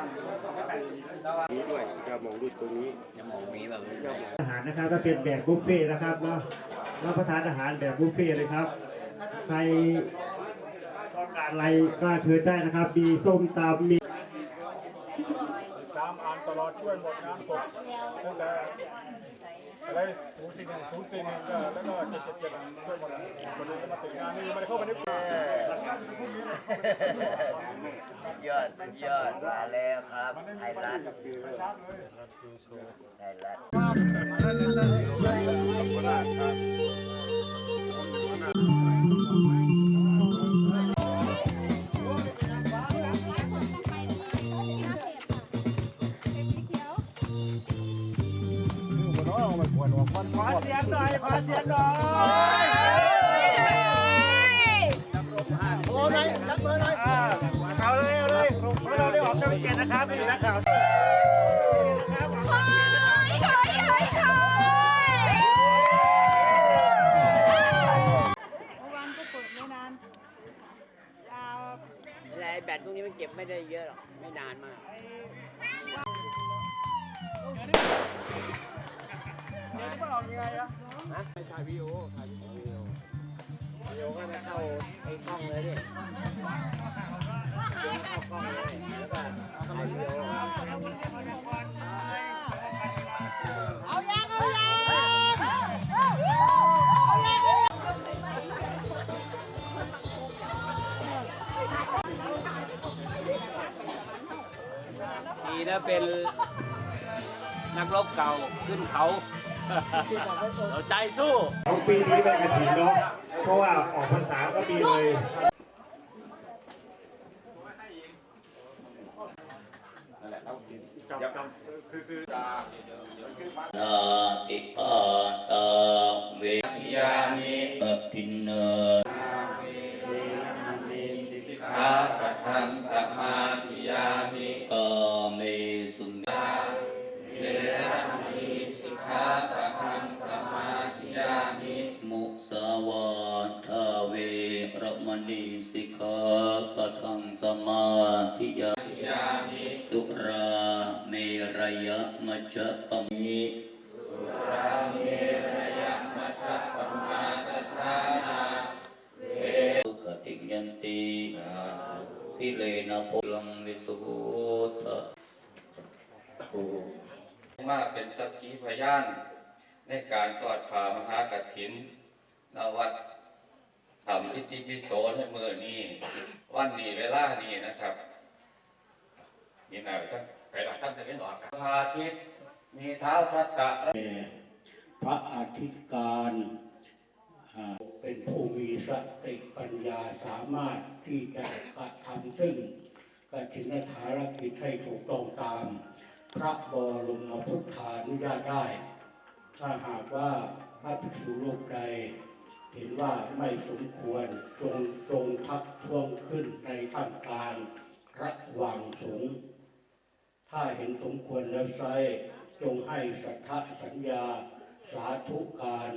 นี้ด้วยจะมองดูตรงนี้จะมองมีแบบจะมองอาหารนะครับก็เป็นแบบบุฟเฟ่ต์นะครับเนาะรับประทานอาหารแบบบุฟเฟ่ต์เลยครับใครต้องการอะไรก็เชิญได้นะครับมีส้มตำมีตามอ่านตลอดช่วยหมดงานศพตั้งแต่อะไรศูนย์สี่หนึ่งศูนย์สี่หนึ่งก็แล้วก็เจ็ดเจ็ดเจ็ดช่วยหมดคนนี้มาถึงงานนี้ไม่ได้เข้ามาในป่า ยอดยอดมาแล้วครับ ไทยรัฐชัดเลยไทยรัฐขอเสียงหน่อยขอเสียงหน่อยโอ้ยรับเบอร์หน่อยเอาเลย นะครับนี่นักข่าวเมื่อวานก็เปิดไม่นานยาวอะไรแบตพวกนี้มันเก็บไม่ได้เยอะหรอก ไม่นานมากไอ้ไม่ถ่ายวิดีโอถ่ายวิดีโอวิดีโอก็จะเข้าไอ้ นะเป็นนักรบเก่าขึ้นเขาเราใจสู้ของปีนี้เป็นกระถิ่นเนาะเพราะว่าออกพรรษาก็มีเลยนาติปาตาเวยานิปทินเนอาปทัง เวรมณีสิกขาปะทังสมาธิยามิสุราเมรยะมัจจปมิสุขติยันติสิเลนะพลังวิสุทะมาเป็นสักขีพยานในการตอดผ่ามหากฐินนวัด ทำพิธีพิโสในเมื่อนี้วันนี้เวลานี้นะครับนี่นะท่านไปหลักท่านจะไม่หลอกพระอาทิตย์มีเท้าทัตตะพระอธิตย์การเป็นผู้มีสติปัญญาสามารถที่จะกระทำซึ่งกฐินภารกิจให้ถูกต้องตาม พระบรมพุทธานุญาตได้ ถ้าหากว่าพระภิกษุรูปใด เห็นว่าไม่สมควรจงจงทักท้วงขึ้นในท่ามกลางระหว่างสงฆ์ถ้าเห็นสมควรแล้วไซจงให้สัทธสัญญา สาธุการ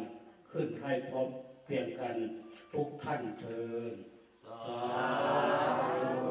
ขึ้นให้พร้อมเพียงกันทุกท่านเทินสาธุ